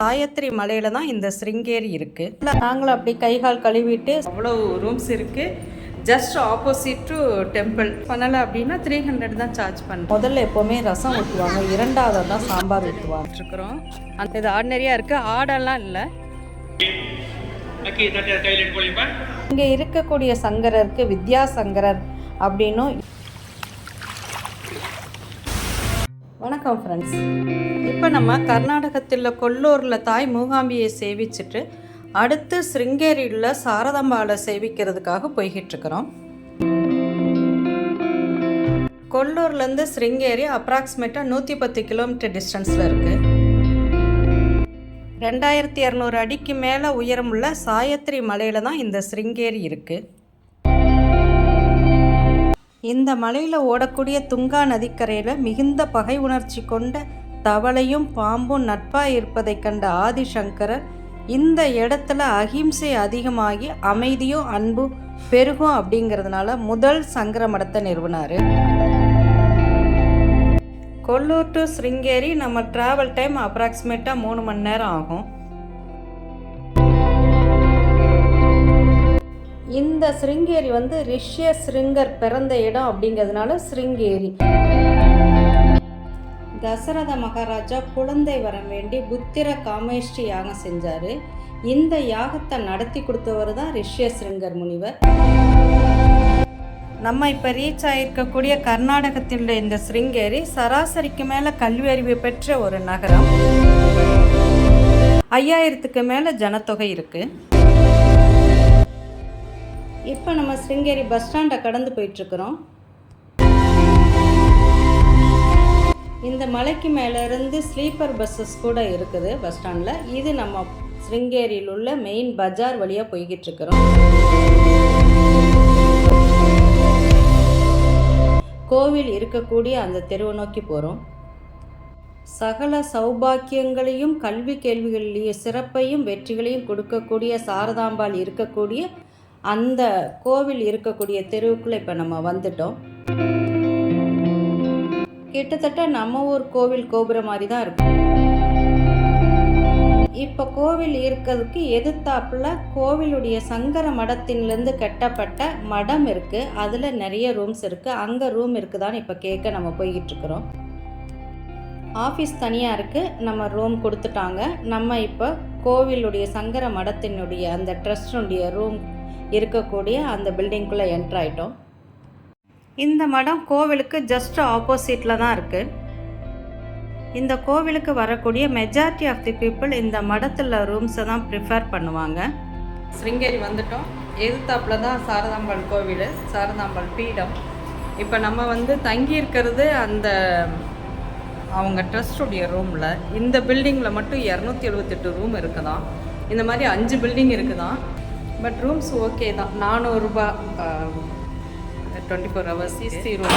காயத்ரி மலையில தான் இந்த சிருங்கேரி இருக்கு. நாங்களும் அப்படி கை கால் கழுவிட்டு அவ்வளோ ரூம்ஸ் இருக்கு. ஜஸ்ட் ஆப்போசிட் டு டெம்பிள் பண்ணலை அப்படின்னா த்ரீ ஹண்ட்ரட் தான் சார்ஜ் பண்ணுறோம் முதல்ல எப்போவுமே ரசம் ஊற்றுவாங்க இரண்டாவது தான் சாம்பார் ஊற்றுவாங்க இருக்கிறோம் அந்த இது ஆர்டினரியாக இருக்குது ஆடெல்லாம் இல்லை. இங்கே இருக்கக்கூடிய சங்கரருக்கு வித்யா சங்கரர் அப்படின்னும் வணக்கம் ஃப்ரெண்ட்ஸ் இப்போ நம்ம கர்நாடகத்தில் கொல்லூரில் தாய் மூகாம்பியை சேவிச்சுட்டு அடுத்து சிருங்கேரியில் சாரதாம்பாவை சேவிக்கிறதுக்காக போய்கிட்டுருக்குறோம். கொல்லூர்லேருந்து சிருங்கேரி அப்ராக்சிமேட்டாக நூற்றி பத்து கிலோமீட்டர் டிஸ்டன்ஸில் இருக்குது ரெண்டாயிரத்தி இரநூறு அடிக்கு மேலே உயரமுள்ள சாயத்ரி மலையில் தான் இந்த சிருங்கேரி இருக்குது இந்த மலையில் ஓடக்கூடிய துங்கா நதிக்கரையில் மிகுந்த பகை உணர்ச்சி கொண்ட தவளையும் பாம்பும் நட்பாக இருப்பதை கண்ட ஆதிசங்கரர் இந்த இடத்துல அகிம்சை அதிகமாகி அமைதியும் அன்பும் பெருகும் அப்படிங்கிறதுனால முதல் சங்கர மடத்தை நிறுவினார். கொல்லூர் டு ஸ்ருங்கேரி நம்ம ட்ராவல் டைம் அப்ராக்சிமேட்டாக மூணு மணி நேரம் ஆகும். இந்த ஸ்ருங்கேரி வந்து ரிஷ்ய ஸ்ருங்கர் பிறந்த இடம் அப்படிங்கிறதுனால ஸ்ருங்கேரி தசரத மகாராஜா குழந்தை வரம் வேண்டி புத்திர காமேஷ்டி யாகம் செஞ்சார். இந்த யாகத்தை நடத்தி கொடுத்தவர் தான் ரிஷ்ய ஸ்ருங்கர் முனிவர். நம்ம இப்போ ரீச் ஆகிருக்கக்கூடிய கர்நாடகத்தில் உள்ள இந்த ஸ்ருங்கேரி சராசரிக்கு மேலே கல்வி அறிவு பெற்ற ஒரு நகரம். ஐயாயிரத்துக்கு மேலே ஜனத்தொகை இருக்குது இப்போ நம்ம ஸ்ருங்கேரி பஸ் ஸ்டாண்டை கடந்து போயிட்டுருக்குறோம்? இந்த மலைக்கு மேலே இருந்து ஸ்லீப்பர் பஸ்ஸஸ் கூட இருக்குது பஸ் ஸ்டாண்டில். இது நம்ம ஸ்ருங்கேரியில் உள்ள மெயின் பஜார் வழியாக போய்கிட்டு இருக்கிறோம் கோவில் இருக்கக்கூடிய அந்த தெருவை நோக்கி போகிறோம் சகல சௌபாக்கியங்களையும் கல்வி கேள்விகளிலேயே சிறப்பையும் வெற்றிகளையும் கொடுக்கக்கூடிய சாரதாம்பாள் இருக்கக்கூடிய அந்த கோவில் இருக்கக்கூடிய தெருவுக்குள்ளே இப்போ நம்ம வந்துட்டோம். கிட்டத்தட்ட நம்ம ஊர் கோவில் கோபுரம் மாதிரி தான் இருக்கும். இப்போ கோவில் இருக்கிறதுக்கு எதிர்த்தாப்புல கோவிலுடைய சங்கர மடத்தின்லேருந்து கட்டப்பட்ட மடம் இருக்குது அதில் நிறைய ரூம்ஸ் இருக்குது அங்கே ரூம் இருக்குதான்னு இப்போ கேட்க நம்ம போய்கிட்ருக்குறோம் ஆஃபீஸ் தனியாக இருக்குது நம்ம ரூம் கொடுத்துட்டாங்க. நம்ம இப்போ கோவிலுடைய சங்கர மடத்தினுடைய அந்த ட்ரஸ்டினுடைய ரூம் இருக்கக்கூடிய அந்த பில்டிங்குள்ளே என்ட்ரு ஆயிட்டோம். இந்த மடம் கோவிலுக்கு ஜஸ்ட் ஆப்போசிட்டில் தான் இருக்குது இந்த கோவிலுக்கு வரக்கூடிய மெஜாரிட்டி ஆஃப் தி பீப்புள் இந்த மடத்தில் ரூம்ஸை தான் ப்ரிஃபர் பண்ணுவாங்க. ஸ்ருங்கேரி வந்துட்டோம். எதிர்த்தாப்பில் தான் சாரதாம்பாள் கோவில் சாரதாம்பாள் பீடம். இப்போ நம்ம வந்து தங்கி இருக்கிறது அந்த அவங்க ட்ரஸ்டுடைய ரூமில் இந்த பில்டிங்கில் மட்டும் இரநூத்தி எழுபத்தெட்டு ரூம் இருக்குதாம் இந்த மாதிரி அஞ்சு பில்டிங் இருக்குதாம் பட் ரூம்ஸ் ஓகே தான். நானூறுரூபா twenty four hours AC room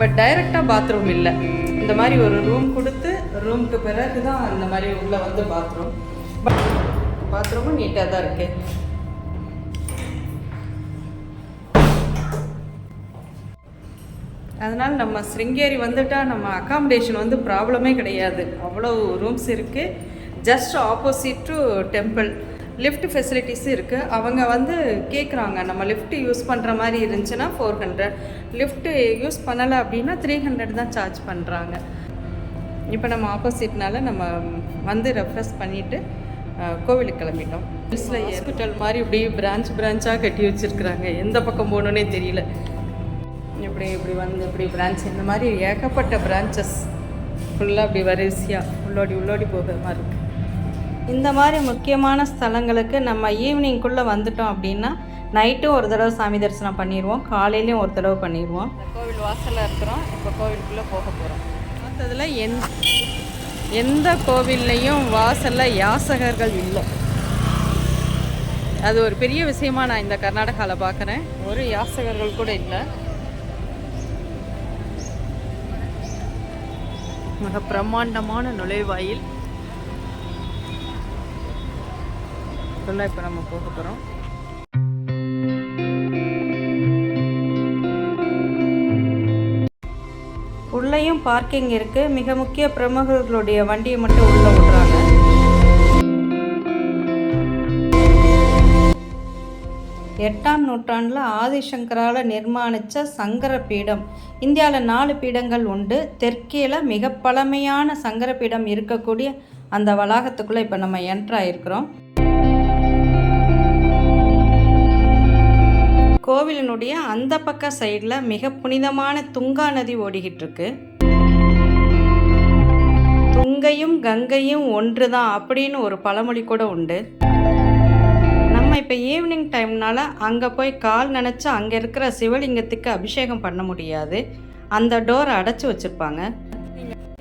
but டைரெக்டாக பாத்ரூம் இல்லை. இந்த மாதிரி ஒரு ரூம் கொடுத்து ரூமுக்கு பிறகு தான் இந்த மாதிரி உள்ளே வந்து பாத்ரூம் பட் பாத்ரூமும் நீட்டாக தான் இருக்குது அதனால் நம்ம ஸ்ருங்கேரி வந்துட்டால் நம்ம அக்காமடேஷன் வந்து ப்ராப்ளமே கிடையாது. அவ்வளோ ரூம்ஸ் இருக்குது just opposite to temple lift ஃபெசிலிட்டிஸும் இருக்குது அவங்க வந்து கேட்குறாங்க நம்ம லிஃப்ட் யூஸ் பண்ணுற மாதிரி இருந்துச்சுன்னா ஃபோர் ஹண்ட்ரட் லிஃப்ட்டு யூஸ் பண்ணலை அப்படின்னா த்ரீ ஹண்ட்ரட் தான் சார்ஜ் பண்ணுறாங்க இப்போ நம்ம ஆப்போசிட்னால நம்ம வந்து ரெஃப்ரெஷ் பண்ணிவிட்டு கோவிலுக்கு கிளம்பிட்டோம். ஹில்ஸில் ஹாஸ்பிட்டல் மாதிரி இப்படி பிரான்ச் பிரான்ச்சாக கட்டி வச்சுருக்குறாங்க. எந்த பக்கம் போகணுன்னே தெரியல. இப்படி இப்படி வந்து இப்படி பிரான்ச் இந்த மாதிரி ஏகப்பட்ட பிரான்ச்சஸ் ஃபுல்லாக அப்படி வரிசையாக உள்ளோடி உள்ளோடி போகிற மாதிரி இருக்குது இந்த மாதிரி முக்கியமான ஸ்தலங்களுக்கு நம்ம ஈவினிங்குள்ளே வந்துட்டோம் அப்படின்னா நைட்டும் ஒரு தடவை சாமி தரிசனம் பண்ணிடுவோம் காலையிலையும் ஒரு தடவை பண்ணிடுவோம் கோவில் வாசலில் இருக்கிறோம். இப்போ கோவிலுக்குள்ளே போக போகிறோம் பார்த்ததில் எந் எந்த கோவில்லையும் வாசலில் யாசகர்கள் இல்லை. அது ஒரு பெரிய விஷயமா நான் இந்த கர்நாடகாவில் பார்க்குறேன் ஒரு யாசகர்கள் கூட இல்லை. மிக பிரம்மாண்டமான நுழைவாயில். அதுக்குள்ளே இப்போ நம்ம போக போகிறோம் உள்ளேயும் பார்க்கிங் இருக்குது மிக முக்கிய பிரமுகர்களுடைய வண்டியை மட்டும் உள்ளே விடுறாங்க. எட்டாம் நூற்றாண்டில் ஆதிசங்கரால் நிர்மாணித்த சங்கர பீடம் இந்தியாவில் நாலு பீடங்கள் உண்டு. தெற்கேல மிக பழமையான சங்கர பீடம் இருக்கக்கூடிய அந்த வளாகத்துக்குள்ளே இப்போ நம்ம என்ட்ராயிருக்கிறோம் கோவிலினுடைய அந்த பக்க சைடில் மிக புனிதமான துங்கா நதி ஓடிக்கிட்டு இருக்கு துங்கையும் கங்கையும் ஒன்று தான் அப்படின்னு ஒரு பழமொழி கூட உண்டு. நம்ம இப்போ ஈவினிங் டைம்னால அங்கே போய் கால் நினச்சி அங்கே இருக்கிற சிவலிங்கத்துக்கு அபிஷேகம் பண்ண முடியாது. அந்த டோரை அடைச்சி வச்சுருப்பாங்க.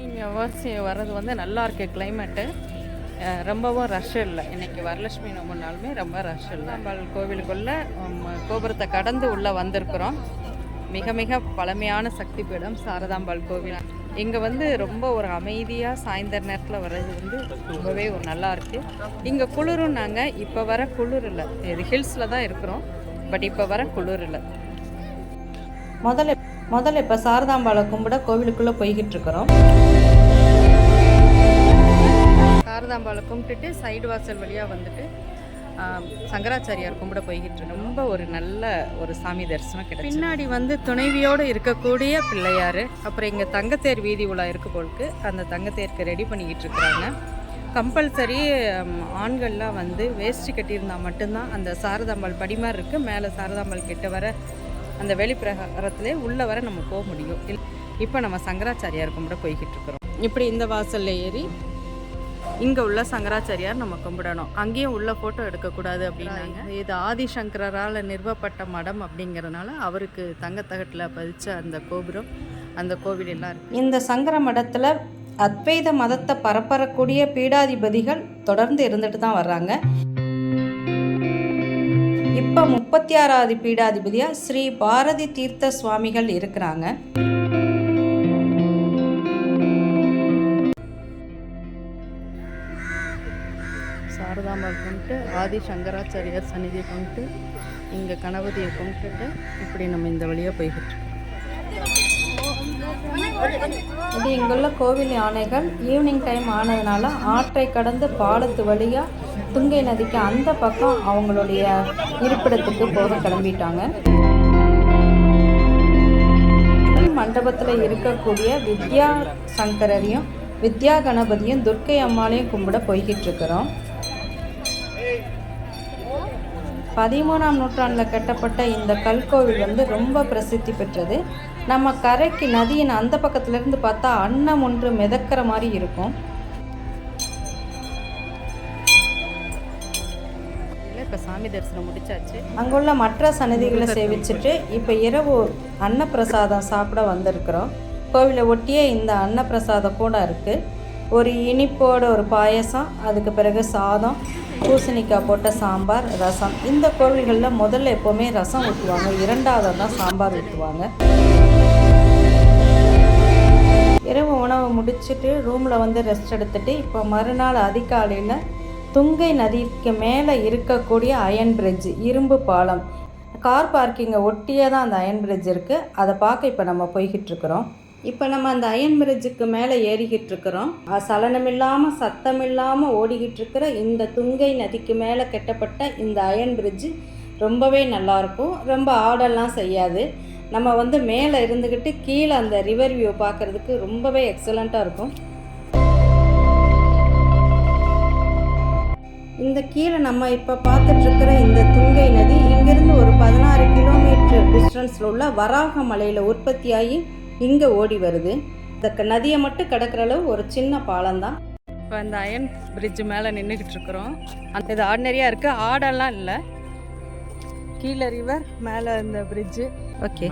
நீங்கள் வாசி வர்றது வந்து நல்லா இருக்கு கிளைமேட்டு ரொம்பவும் ரஷ் இல்லை. இன்னைக்கு வரலட்சுமி ரொம்ப நாளுமே ரொம்ப ரஷ் இல்லை. நம்ம கோவிலுக்குள்ளே கோபுரத்தை கடந்து உள்ளே வந்திருக்கிறோம். மிக மிக பழமையான சக்தி பீடம் சாரதாம்பாள் கோவில். இங்கே வந்து ரொம்ப ஒரு அமைதியாக சாயந்தர நேரத்தில் வர்றது வந்து ரொம்பவே ஒரு நல்லா இருக்கு. இங்கே குளிரும் நாங்கள் இப்போ வர குளிர் இல்லை. இது ஹில்ஸில் தான் இருக்கிறோம். பட் இப்போ வர குளிர் இல்லை. முதல்ல முதல்ல இப்போ சாரதாம்பாளை கும்பிட கோவிலுக்குள்ளே போய்கிட்டு இருக்கிறோம். சாரதாம்பாளை கும்பிட்டுட்டு சைடு வாசல் வழியாக வந்துட்டு சங்கராச்சாரியார் கும்பிட போய்கிட்டு ரொம்ப ஒரு நல்ல ஒரு சாமி தரிசனம் கிடைக்கும் பின்னாடி வந்து துணைவியோடு இருக்கக்கூடிய பிள்ளையார் அப்புறம் இங்கே தங்கத்தேர் வீதி உலா இருக்கு போலுக்கு அந்த தங்கத்தேருக்கு ரெடி பண்ணிக்கிட்டு இருக்கிறாங்க. கம்பல்சரி ஆண்கள்லாம் வந்து வேஷ்டி கட்டியிருந்தால் மட்டும்தான் அந்த சாரதாம்பாள் படி இருக்குது மேலே சாரதாம்பாள் கிட்ட வர அந்த வெளிப்பிரகாரத்திலே உள்ளே வர நம்ம போக முடியும். இல் இப்போ நம்ம சங்கராச்சாரியார் கும்பிட போய்கிட்டு இருக்கிறோம். இப்படி இந்த வாசலில் ஏறி இங்கே உள்ள சங்கராச்சாரியார் நம்ம கும்பிடணும். அங்கேயும் உள்ள ஃபோட்டோ எடுக்கக்கூடாது அப்படின்னாங்க. இது ஆதிசங்கரால் நிறுவப்பட்ட மடம் அப்படிங்கிறனால அவருக்கு தங்கத்தகட்டில் பதிச்ச அந்த கோபுரம் அந்த கோவில் எல்லாம் இருக்கு. இந்த சங்கர மடத்தில் அத்வைத மதத்தை பரப்பரக்கூடிய பீடாதிபதிகள் தொடர்ந்து இருந்துட்டு தான் வர்றாங்க. இப்போ முப்பத்தி ஆறாவது பீடாதிபதியாக ஸ்ரீ பாரதி தீர்த்த சுவாமிகள் இருக்கிறாங்க. கும்பிட்டு ஆதி சங்கராச்சாரியார் சந்நிதியை கும்பிட்டு இங்கே கணபதியை கும்பிட்டுட்டு இப்படி நம்ம இந்த வழியாக போய்கிட்டு இது இங்குள்ள கோவில் யானைகள். ஈவினிங் டைம் ஆனதுனால ஆற்றை கடந்து பாலத்து வழியாக துங்கை நதிக்கு அந்த பக்கம் அவங்களுடைய இருப்பிடத்துக்கு போக கிளம்பிட்டாங்க. மண்டபத்தில் இருக்கக்கூடிய வித்யா சங்கரரையும் வித்யா கணபதியும் துர்க்கை அம்மாளையும் கும்பிட போய்கிட்டு இருக்கிறோம். பதிமூணாம் நூற்றாண்டில் கட்டப்பட்ட இந்த கல்கோவில் வந்து ரொம்ப பிரசித்தி பெற்றது. நம்ம கரைக்கு நதியின் அந்த பக்கத்துல இருந்து பார்த்தா அன்னம் ஒன்று மிதக்கிற மாதிரி இருக்கும். இப்போ சாமி தரிசனம் முடிச்சாச்சு. அங்குள்ள மற்ற சன்னதிகளை சேவிச்சுட்டு இப்போ இரவு அன்னப்பிரசாதம் சாப்பிட வந்திருக்கிறோம். கோவிலை ஒட்டியே இந்த அன்னப்பிரசாதம் கூட இருக்குது ஒரு இனிப்போட ஒரு பாயசம் அதுக்கு பிறகு சாதம் பூசணிக்காய் போட்ட சாம்பார் ரசம். இந்த கோவில்களில் முதல்ல எப்போவுமே ரசம் ஊற்றுவாங்க இரண்டாவது தான் சாம்பார் ஊற்றுவாங்க இரவு உணவு முடிச்சுட்டு ரூமில் வந்து ரெஸ்ட் எடுத்துட்டு இப்போ மறுநாள் அதிகாலையில் துங்கை நதிக்கு மேலே இருக்கக்கூடிய அயன் பிரிட்ஜ் இரும்பு பாலம். கார் பார்க்கிங்கை ஒட்டியே தான் அந்த அயன் பிரிட்ஜ் இருக்குது அதை பார்க்க இப்போ நம்ம போய்கிட்டு இருக்கிறோம். இப்போ நம்ம அந்த அயன் பிரிட்ஜுக்கு மேலே ஏறிக்கிட்டு இருக்கிறோம் அஹ் சலனம் இல்லாமல் சத்தம் இல்லாமல் ஓடிக்கிட்டு இருக்கிற இந்த துங்கை நதிக்கு மேலே கட்டப்பட்ட இந்த அயன் பிரிட்ஜ் ரொம்பவே நல்லாயிருக்கும். ரொம்ப ஆடெல்லாம் செய்யாது. நம்ம வந்து மேலே இருந்துக்கிட்டு கீழே அந்த ரிவர் வியூ பார்க்குறதுக்கு ரொம்பவே எக்ஸலண்ட்டாக இருக்கும். இந்த கீழே நம்ம இப்போ பார்த்துட்ருக்கிற இந்த துங்கை நதி இங்கிருந்து ஒரு பதினாறு கிலோமீட்டர் டிஸ்டன்ஸில் உள்ள வராக மலையில் உற்பத்தியாகி இங்கே ஓடி வருது. இந்த க- நதியை மட்டும் கிடக்கிற அளவு ஒரு சின்ன பாலம் தான் இப்போ இந்த அயன் பிரிட்ஜ் மேலே நின்றுக்கிட்டு இருக்கிறோம். அந்த இது ஆர்டினரியாக இருக்குது ஆடெல்லாம் இல்லை. கீழே ரிவர் மேலே இந்த பிரிட்ஜு ஓகே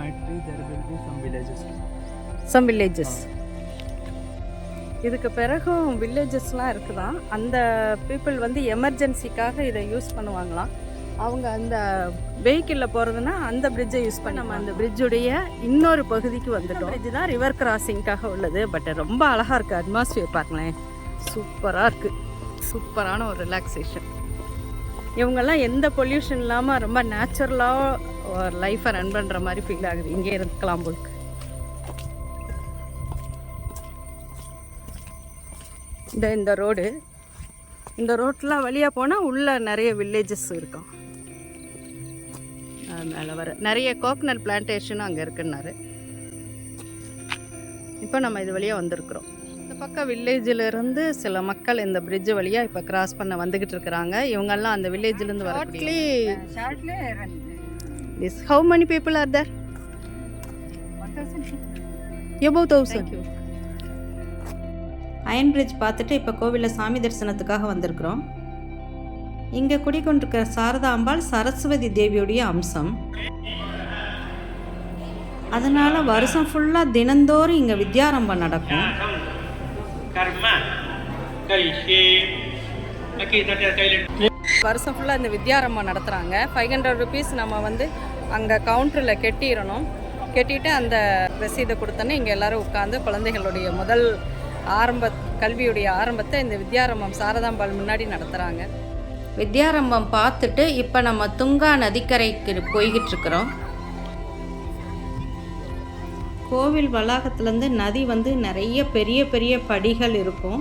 சம் வில்லேஜஸ் இதுக்கு பிறகும் வில்லேஜஸ்லாம் இருக்குதான். அந்த பீப்புள் வந்து எமர்ஜென்சிக்காக இதை யூஸ் பண்ணுவாங்களாம். அவங்க அந்த வெஹிக்கிளில் போகிறதுனா அந்த பிரிட்ஜை யூஸ் பண்ணி நம்ம அந்த பிரிட்ஜுடைய இன்னொரு பகுதிக்கு வந்துட்டோம். பிரிட்ஜ் தான் ரிவர் கிராசிங்காக உள்ளது. பட் ரொம்ப அழகாக இருக்குது அட்மாஸ்பியர் பாருங்களேன். சூப்பராக இருக்குது சூப்பரான ஒரு ரிலாக்ஸேஷன் இவங்கெல்லாம் எந்த பொல்யூஷன் இல்லாமல் ரொம்ப நேச்சுரலாக ஒரு லைஃப்பை ரன் பண்ணுற மாதிரி ஃபீல் ஆகுது. இங்கே இருக்கலாம் போலுக்கு இந்த இந்த ரோடு இந்த ரோட்டில் வழியாக போனால் உள்ளே நிறைய வில்லேஜஸ் இருக்கும். மேலே வர நிறைய கோகனட் பிளான்டேஷனும் அங்கே இருக்குன்னாரு. இப்போ நம்ம இது வழியாக வந்திருக்கிறோம். இந்த பக்கம் வில்லேஜில் இருந்து சில மக்கள் இந்த bridge வழியாக இப்போ கிராஸ் பண்ண வந்துக்கிட்டு இருக்கிறாங்க. இவங்கெல்லாம் அந்த வில்லேஜ்லேருந்து வரட்லி this how many people are there? Above thousand iron bridge பார்த்துட்டு இப்போ கோவிலில் சாமி தரிசனத்துக்காக வந்திருக்கிறோம். இங்கே குடிக்கொண்டிருக்கிற சாரதாம்பாள் சரஸ்வதி தேவியுடைய அம்சம். அதனால் வருஷம் ஃபுல்லாக தினந்தோறும் இங்கே வித்யாரம்பம் நடக்கும். வருஷம் ஃபுல்லாக இந்த வித்யாரம்பம் நடத்துகிறாங்க ஃபைவ் ஹண்ட்ரட் ருபீஸ் நம்ம வந்து அங்கே கவுண்டரில் கெட்டிடணும் கெட்டிட்டு அந்த ரசீதை கொடுத்தோன்னே இங்கே எல்லோரும் உட்காந்து குழந்தைகளுடைய முதல் ஆரம்ப கல்வியுடைய ஆரம்பத்தை இந்த வித்யாரம்பம் சாரதாம்பாள் முன்னாடி நடத்துகிறாங்க வித்யாரம்பம் பார்த்துட்டு இப்போ நம்ம துங்கா நதிக்கரைக்கு போய்கிட்டு இருக்கிறோம் கோவில் வளாகத்துலேருந்து நதி வந்து நிறைய பெரிய பெரிய படிகள் இருக்கும்.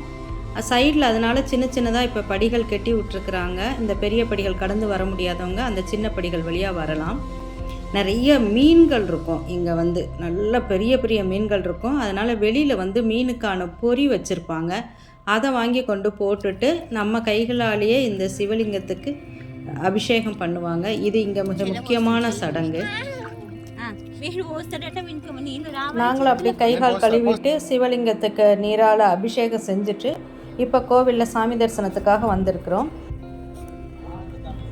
சைடில் அதனால் சின்ன சின்னதாக இப்போ படிகள் கெட்டி விட்டுருக்குறாங்க. இந்த பெரிய படிகள் கடந்து வர முடியாதவங்க அந்த சின்ன படிகள் வழியாக வரலாம். நிறைய மீன்கள் இருக்கும். இங்கே வந்து நல்ல பெரிய பெரிய மீன்கள் இருக்கும். அதனால் வெளியில் வந்து மீனுக்கான பொறி வச்சுருப்பாங்க. அதை வாங்கி கொண்டு போட்டுட்டு நம்ம கைகளாலேயே இந்த சிவலிங்கத்துக்கு அபிஷேகம் பண்ணுவாங்க. இது இங்கே மிக முக்கியமான சடங்கு. நாங்களும் அப்படி கைகால் கழுவிட்டு சிவலிங்கத்துக்கு நீரால் அபிஷேகம் செஞ்சுட்டு இப்போ கோவிலில் சாமி தரிசனத்துக்காக வந்திருக்கிறோம்.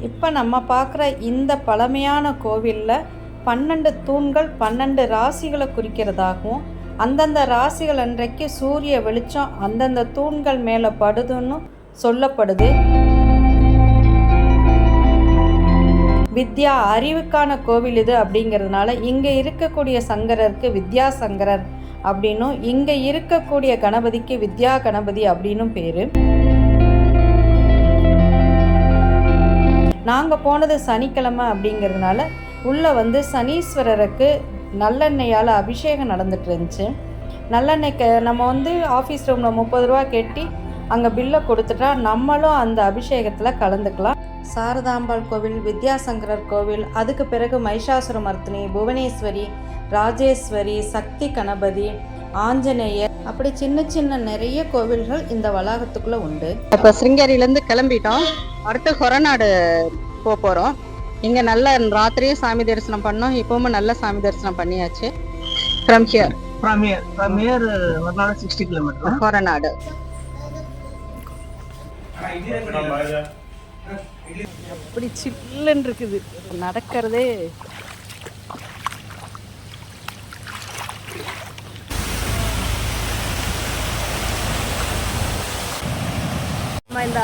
இப்போ நம்ம பார்க்குற இந்த பழமையான கோவிலில் பன்னெண்டு தூண்கள் பன்னெண்டு ராசிகளை குறிக்கிறதாகவும் அந்தந்த ராசிகள் அன்றைக்கு சூரிய வெளிச்சம் அந்தந்த தூண்கள் மேலே படுதுன்னு சொல்லப்படுது. வித்யா அறிவுக்கான கோவில் இது அப்படிங்கிறதுனால இங்கே இருக்கக்கூடிய சங்கரருக்கு வித்யா சங்கரர் அப்படின்னும் இங்கே இருக்கக்கூடிய கணபதிக்கு வித்யா கணபதி அப்படின்னும் பேர். நாங்கள் போனது சனிக்கிழமை அப்படிங்கிறதுனால உள்ளே வந்து சனீஸ்வரருக்கு நல்லெண்ணெயால் அபிஷேகம் நடந்துட்டு இருந்துச்சு நல்லெண்ணெய்க்கு நம்ம வந்து ஆஃபீஸ் ரூமில் முப்பது ரூபா கட்டி அங்கே பில்லை கொடுத்துட்டா நம்மளும் அந்த அபிஷேகத்தில் கலந்துக்கலாம். சாரதாம்பாள் கோவில் வித்யாசங்கரர் கோவில் அதுக்கு பிறகு மைஷாசுரமர்த்தினி புவனேஸ்வரி ராஜேஸ்வரி சக்தி கணபதி ஆஞ்சநேயர் அப்படி சின்ன சின்ன நிறைய கோவில்கள் இந்த வளாகத்துக்குள்ளே உண்டு. இப்போ சிருங்கேரியிலேருந்து கிளம்பிட்டோம். அடுத்து கொரநாடு போக போகிறோம் இங்கே நல்ல ராத்திரியும் சாமி தரிசனம் பண்ணோம். இப்பவும் நல்ல சாமி தரிசனம் பண்ணியாச்சு. From here From here, from here, uh, Varnada 60 kilometers. Koranadu அப்படி சில்லுன்னு இருக்குது. நடக்கிறதே. நம்ம இந்த